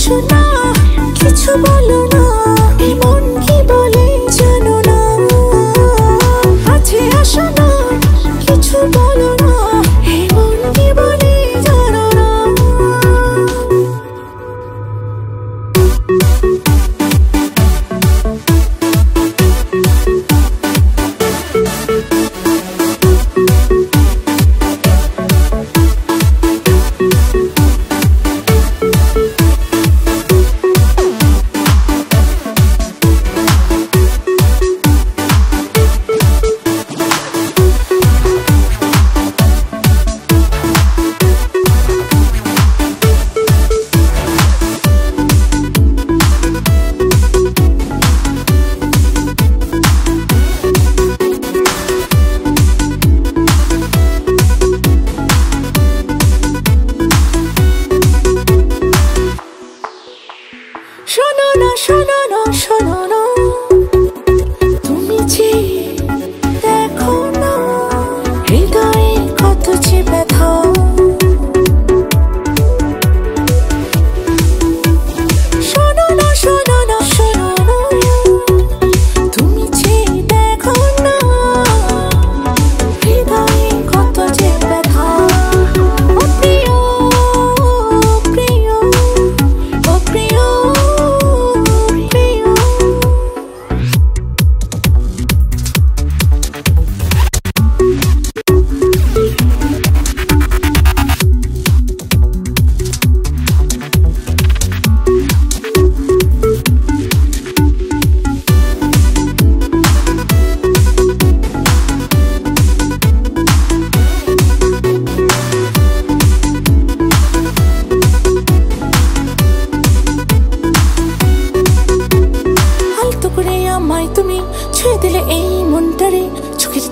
শোনা কিছু বলো না।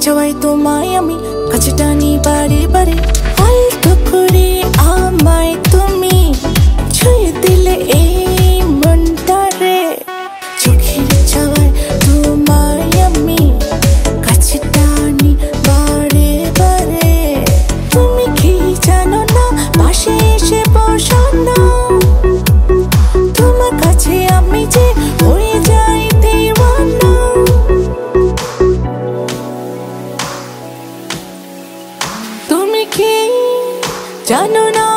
চাওয়াই তোমায় আমি কাছে টানি বারে বারে। জানো না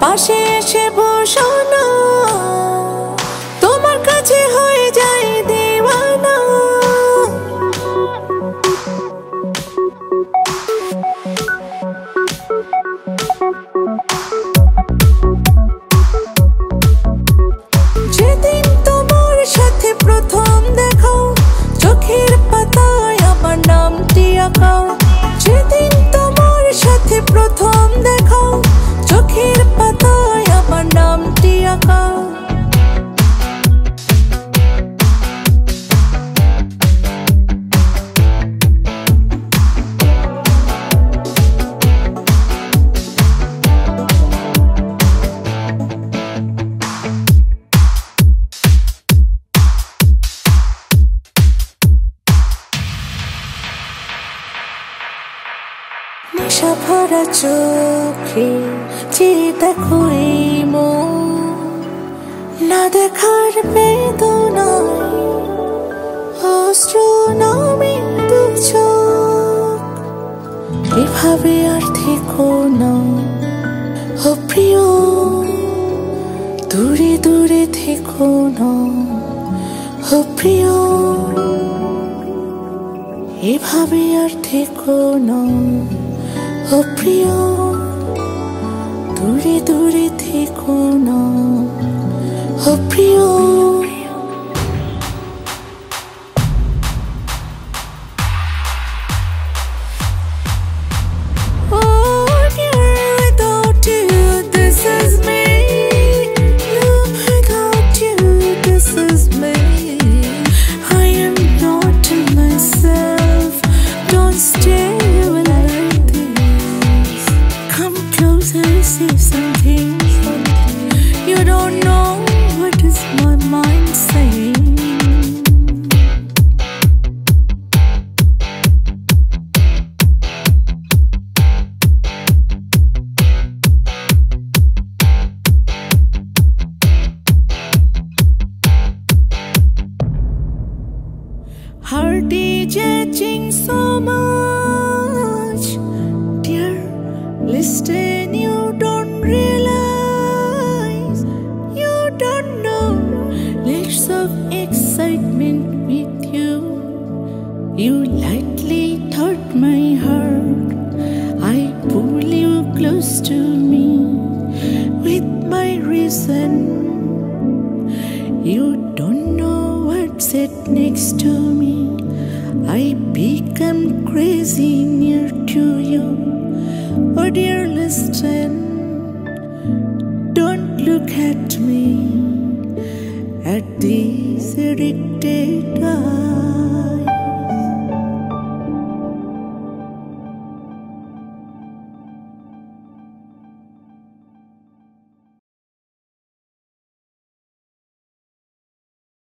পাশে এসে বসো না আশা ভরা চোখে যে দেখো এই না দেখার বেদনায় অস্ত্র নামে এভাবে আর থেকো না ও দূরে দূরে থেকো না ও এভাবে আর থেকো না। অপ্ৰিয় দূৰে দূৰে থাকোন অপ্ৰিয় You don't realize, you don't know. Layers of excitement with you. You lightly my heart. I pull you close to me with my reason. You don't know next to me. I become crazy near to you. Oh dear, listen. Don't look at me at these eyes.